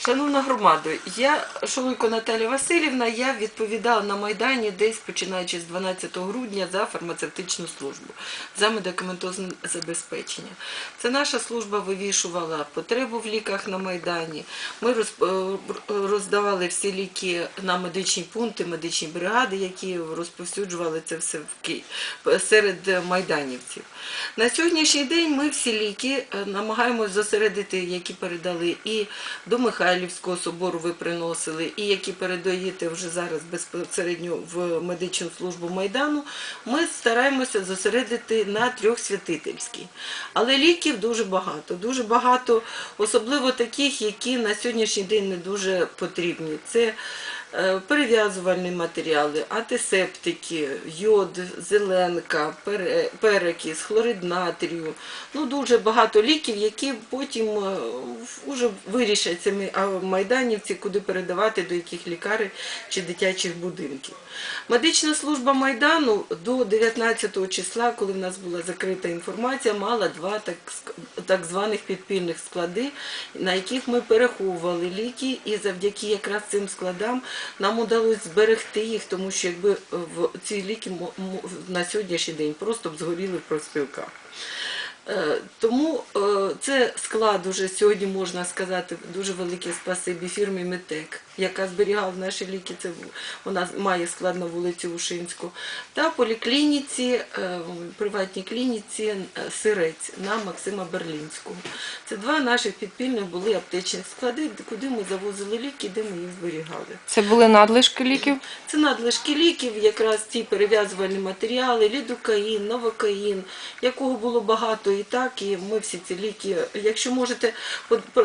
Шановна громада, я Шолойко Наталія Васильівна, я відповідала на Майдані десь починаючи з 12 грудня за фармацевтичну службу, за медикаментозне забезпечення. Це наша служба вивішувала потребу в ліках на Майдані. Ми е, роздавали всі ліки на медичні пункти, медичні бригади, які розповсюджували це все в Ки- серед майданівців. На сьогоднішній день ми всі ліки е, намагаємось зосередити, які передали і до Михайлівського собору ви приносили, і які передаєте вже зараз безпосередньо в медичну службу Майдану. Ми стараємося зосередити на трьох святительській. Але ліків дуже багато. Дуже багато, особливо таких, які на сьогоднішній день не дуже потрібні. Це перев'язувальні матеріали, антисептики, йод, зеленка, пере- перекис, хлорид натрію. Ну, дуже багато ліків, які потім е, вже вирішать самі а, майданівці, куди передавати, до яких лікарень чи дитячих будинків. Медична служба Майдану до 19 числа, коли в нас була закрита інформація, мала два так, так званих підпільних склади, на яких ми переховували ліки, і завдяки якраз цим складам нам удалося зберегти їх, тому що якби е, ці ліки на сьогоднішній день просто б згоріли в профспілках. Е, Тому е, це склад уже сьогодні можна сказати дуже велике спасибі фірмі Метек, яка зберігала наші ліки. Це вона має склад на вулиці Ушинську, та поліклініці, е, приватній клініці Сирець на Максима Берлінського. Це два наших підпільних були аптечних склади, куди ми завозили ліки, де ми їх зберігали. Це були надлишки ліків. Це надлишки ліків, якраз ті перев'язувальні матеріали, лідокаїн, новокаїн, якого було багато і так, і ми всі ці ліки, якщо можете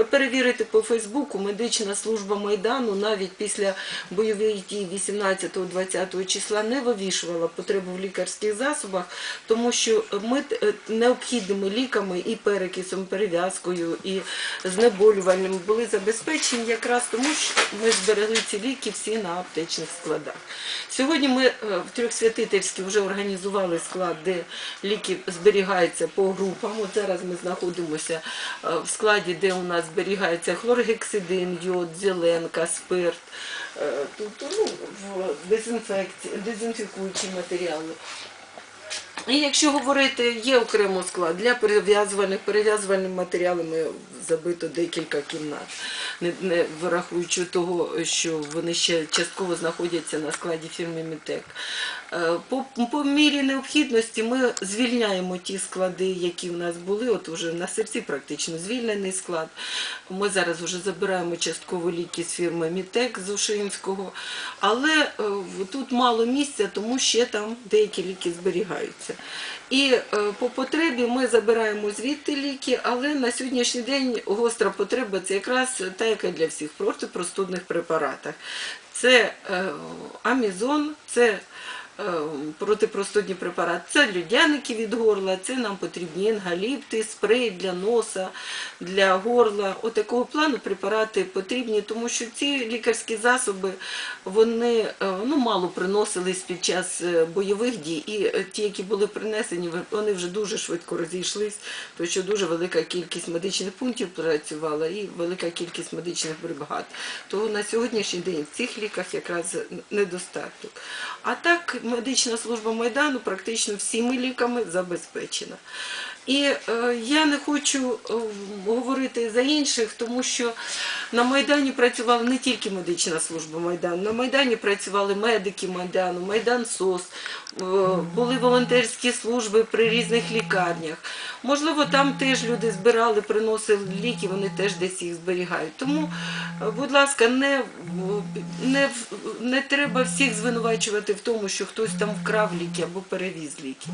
перевірити по Фейсбуку, медична служба Майдану навіть після бойових дій 18-20 числа не вивішувала потребу в лікарських засобах, тому що ми е, необхідними ліками і перекисом, перев'язкою, і знеболювальними були забезпечені якраз тому, що ми зберегли ці ліки всі на аптечних складах. Сьогодні ми е, в Трьохсвятительській вже організували склад, де ліки зберігаються по От зараз ми знаходимося е, в складі, де у нас зберігається хлоргексидин, йод, зеленка, спирт, е, тобто ну, дезінфекції, дезінфікуючі матеріали. І якщо говорити, є окремо склад для перев'язувальних перев'язувальними матеріалами забито декілька кімнат, не, не врахуючи того, що вони ще частково знаходяться на складі фірми Мітек. Е, По, по мірі необхідності ми звільняємо ті склади, які в нас були. От уже на серці практично звільнений склад. Ми зараз вже забираємо частково ліки з фірми Мітек з Ушинського, але е, тут мало місця, тому ще там деякі ліки зберігаються. І е, по потребі ми забираємо звідти ліки, але на сьогоднішній день гостра потреба це якраз та, яка для всіх протипростудних препаратах. Це е, амізон, це протипростудні препарати, це людяники від горла, це нам потрібні інгаліпти, спрей для носа, для горла. Отакого плану препарати потрібні, тому що ці лікарські засоби вони е, ну, мало приносились під час е, бойових дій, і е, ті, які були принесені, вони вже дуже швидко розійшлись, тому що дуже велика кількість медичних пунктів працювала і велика кількість медичних бригад. Тому на сьогоднішній день в цих ліках якраз недостаток. А так медична служба Майдану практично всіми ліками забезпечена. І е, я не хочу е, говорити за інших, тому що на Майдані працювала не тільки медична служба Майдану, на Майдані працювали медики Майдану, Майдан СОС, е, були волонтерські служби при різних лікарнях. Можливо, там теж люди збирали, приносили ліки, вони теж десь їх зберігають. Тому, е, будь ласка, не, не, не треба всіх звинувачувати в тому, що хтось там вкрав ліки або перевіз ліки.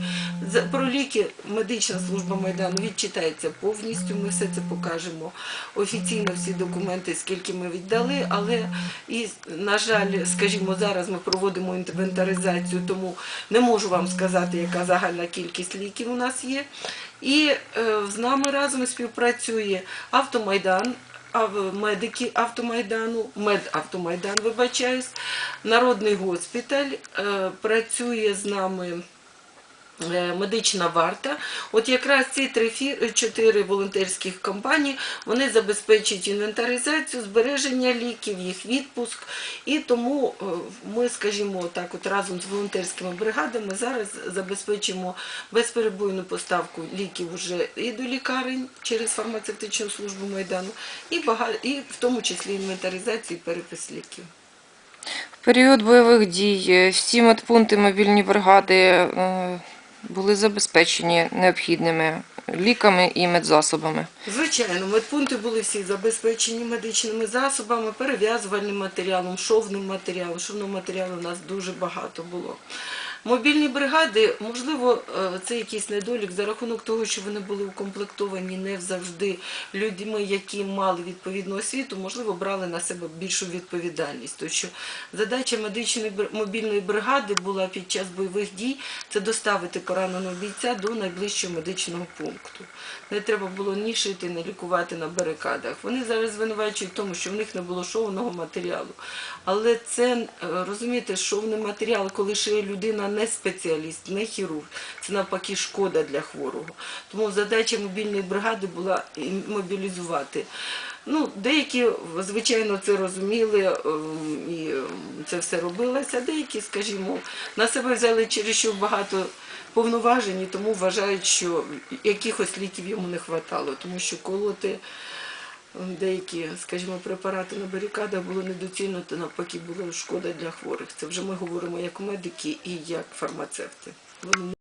Про ліки медична служба Майдану відчитається повністю. Ми все це покажемо офіційно, всі документи, скільки ми віддали. Але і на жаль, скажімо, зараз ми проводимо інвентаризацію, тому не можу вам сказати, яка загальна кількість ліків у нас є. І е, з нами разом співпрацює Автомайдан. Медики автомайдану, медавтомайдан, вибачаюсь, народний госпіталь е, працює з нами Медична варта, от якраз ці три фі- чотири волонтерських компанії вони забезпечують інвентаризацію, збереження ліків, їх відпуск. І тому е, ми, скажімо, так, от разом з волонтерськими бригадами зараз забезпечимо безперебойну поставку ліків уже і до лікарень через фармацевтичну службу майдану, і бага- і в тому числі інвентаризацію і перепис ліків. В період бойових дій е, всі медпункти, мобільні бригади е, були забезпечені необхідними ліками і медзасобами. Звичайно, медпункти були всі забезпечені медичними засобами, перев'язувальним матеріалом, шовним матеріалом. Шовного матеріалу у нас дуже багато було. Мобільні бригади, можливо, е, це якийсь недолік за рахунок того, що вони були укомплектовані не завжди людьми, які мали відповідну освіту, можливо, брали на себе більшу відповідальність. Тому що задача медичної мобільної бригади була під час бойових дій це доставити пораненого бійця до найближчого медичного пункту. Не треба було ні шити, ні лікувати на барикадах. Вони зараз звинувачують в тому, що в них не було шовного матеріалу. Але це, е, розумієте, шовний матеріал, коли шиє людина не спеціаліст, не хірург, це навпаки шкода для хворого. Тому задача мобільної бригади була мобілізувати. Ну, деякі, звичайно, це розуміли ем, і ем, це все робилося, деякі, скажімо, на себе взяли через що багато повноважень, тому вважають, що якихось ліків йому не вистачало, тому що колоти деякі, скажімо, препарати на барикадах було недоцільно, то навпаки було шкода для хворих. Це вже ми говоримо як медики і як фармацевти.